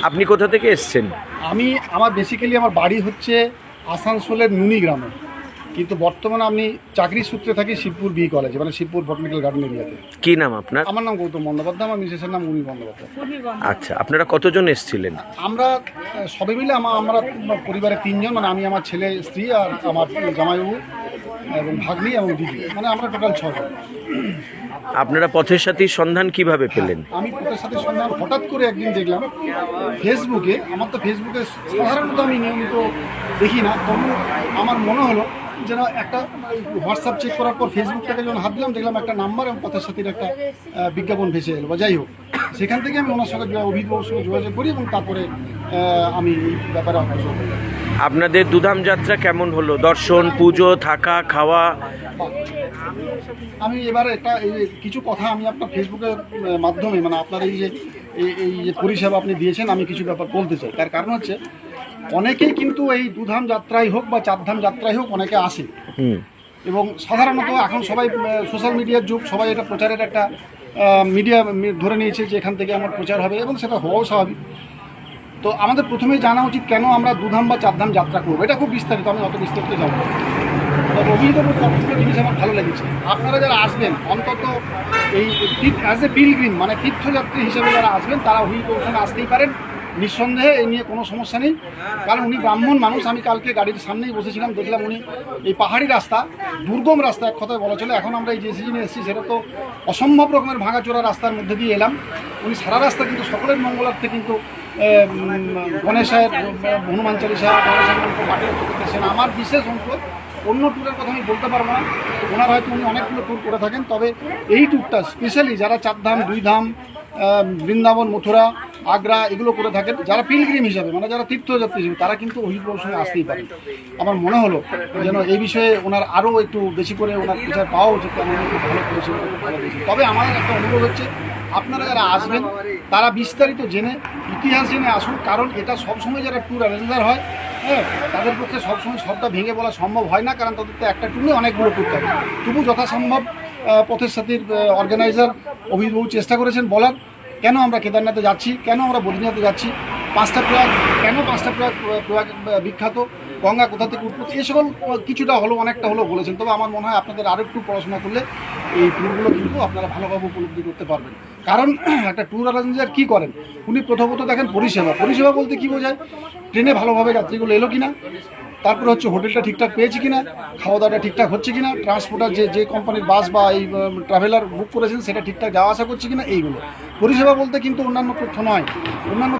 আপনি কোথা থেকে এসছেন? আমি আমার বেসিক্যালি আমার বাড়ি হচ্ছে আসানসোলের নুনি গ্রামে। কিন্তু বর্তমানে আমি চাকরি সূত্রে থাকি শিবপুর বি কলেজে মানে শিবপুর বটানিক্যাল গার্ডেন এরিয়াতে কি নাম আপনার? আমার নাম গৌতম বন্দ্যোপাধ্যায় আমার মিসেসের নাম উনি বন্দ্যোপাধ্যায়। আচ্ছা আপনারা কতজন এসেছিলেন? আমরা আহ, সবে মিলে আমার আমরা পরিবারের তিনজন মানে আমি আমার ছেলে স্ত্রী আর আমার জামাইবাবু। এবং ভাগ্নি এবং দিদি। মানে আমরা টোটাল ছজন। আপনারা পথের সাথীর সন্ধান কীভাবে পেলেন? আমি পথের সাথে সন্ধান হঠাৎ করে একদিন দেখলাম ফেসবুকে আমার তো ফেসবুকে সাধারণত আমি নিয়মিত দেখি না তখন আমার মনে হলো যেন একটা হোয়াটসঅ্যাপ চেক করার পর ফেসবুকটাকে যখন হাত দিলাম দেখলাম একটা নাম্বার এবং পথের সাথীর একটা বিজ্ঞাপন ভেসে এলো বা যাই হোক। সেখান থেকে আমি ওনার সঙ্গে অভিজ্ঞর সঙ্গে যোগাযোগ করি এবং তারপরে আমি এই ব্যাপারে অগ্রসর হই আপনাদের দুধাম যাত্রা কেমন হলো? দর্শন পুজো থাকা খাওয়া? আমি এবারে যে কিছু কথা আমি আপনার ফেসবুকের মাধ্যমে মানে আপনার এই যে এই- এই যে পরিষেবা আপনি দিয়েছেন আমি কিছু ব্যাপার বলতে চাই। তার কারণ হচ্ছে অনেকেই কিন্তু এই দুধাম যাত্রাই হোক বা চারধাম যাত্রাই হোক অনেকে আসে। এবং সাধারণত এখন সবাই সোশ্যাল মিডিয়ার যুগ সবাই এটা প্রচারের একটা মিডিয়া ধরে নিয়েছে যে এখান থেকে আমার প্রচার হবে এবং সেটা হওয়াও স্বাভাবিক। তো আমাদের প্রথমেই জানা উচিত কেন আমরা দুধাম বা চারধাম যাত্রা করব। এটা খুব বিস্তারিত, আমি অত বিস্তারিত না। তবে কতগুলো জিনিস আমার ভালো লেগেছে। আপনারা যারা আসবেন, অন্তত এই অ্যাজ এ পিলগ্রিম মানে তীর্থযাত্রী হিসেবে যারা আসবেন, তারা হুইল ওখানে আসতেই পারেন। নিঃসন্দেহে এই নিয়ে কোনো সমস্যা নেই। কারণ উনি ব্রাহ্মণ মানুষ, আমি কালকে গাড়ির সামনেই বসেছিলাম, দেখলাম উনি এই পাহাড়ি রাস্তা, দুর্গম রাস্তা এক কথায় বলা চলে। এখন আমরা এই যে সিজনে এসেছি, সেটা তো অসম্ভব রকমের ভাঙাচোরা রাস্তার মধ্যে দিয়ে এলাম। উনি সারা রাস্তা কিন্তু সকলের মঙ্গলার্থে কিন্তু গণেশের হনুমান চালিশা গণেশের আমার বিশেষ অনুরোধ, অন্য ট্যুরের কথা আমি বলতে পারব না। ওনার হয়তো উনি অনেকগুলো ট্যুর করে থাকেন, তবে এই ট্যুরটা স্পেশালি যারা চারধাম দুই ধাম বৃন্দাবন, মথুরা আগ্রা, এগুলো করে থাকেন। যারা পিলগ্রিম হিসাবে মানে যারা তীর্থযাত্রী হিসেবে, তারা কিন্তু অভিজ্ঞর সঙ্গে আসতেই পারে আমার মনে হলো যেন এই বিষয়ে ওনার আরও একটু বেশি করে ওনার প্রচার পাওয়া উচিত তবে আমার একটা অনুরোধ হচ্ছে, আপনারা যারা আসবেন, তারা বিস্তারিত জেনে, ইতিহাস জেনে আসুন, কারণ এটা সবসময় যারা ট্যুর অ্যারেঞ্জার হয় হ্যাঁ তাদের পক্ষে সবসময় সবটা ভেঙে বলা সম্ভব হয় না, কারণ তাদের তো একটা ট্যুরে অনেকগুলো ট্যুর থাকে। তবু যথাসম্ভব পথের সাথীর অর্গানাইজার অভিভাবক চেষ্টা করেছেন বলার। কেন আমরা কেদারনাথে যাচ্ছি? কেন আমরা বদ্রীনাথে যাচ্ছি? পাঁচটা প্রয়াগ, কেন পাঁচটা প্রয়াগ প্রয়াগ বিখ্যাত? গঙ্গা কোথা থেকে উৎপত্তি? এই সকল কিছুটা হলো, অনেকটা হলো বলেছেন। তবে আমার মনে হয় আপনাদের আরও একটু পড়াশোনা করলে এই ট্যুরগুলো কিন্তু আপনারা ভালোভাবে উপলব্ধি করতে পারবেন। কারণ একটা ট্যুর অ্যারেঞ্জার কী করেন? উনি প্রথমত দেখেন পরিষেবা। পরিষেবা বলতে কী বোঝায়? ট্রেনে ভালোভাবে যাত্রীগুলো এলো কিনা? তারপরে হচ্ছে হোটেলটা ঠিকঠাক পেয়েছি কিনা খাওয়া দাওয়াটা ঠিকঠাক হচ্ছে কিনা ট্রান্সপোর্টার যে যে কোম্পানির বাস বা এই ট্রাভেলার বুক করেছেন, সেটা ঠিকঠাক যাওয়া আসা করছে কিনা এইগুলো পরিষেবা বলতে কিন্তু অন্যান্য তথ্য নয়। অন্যান্য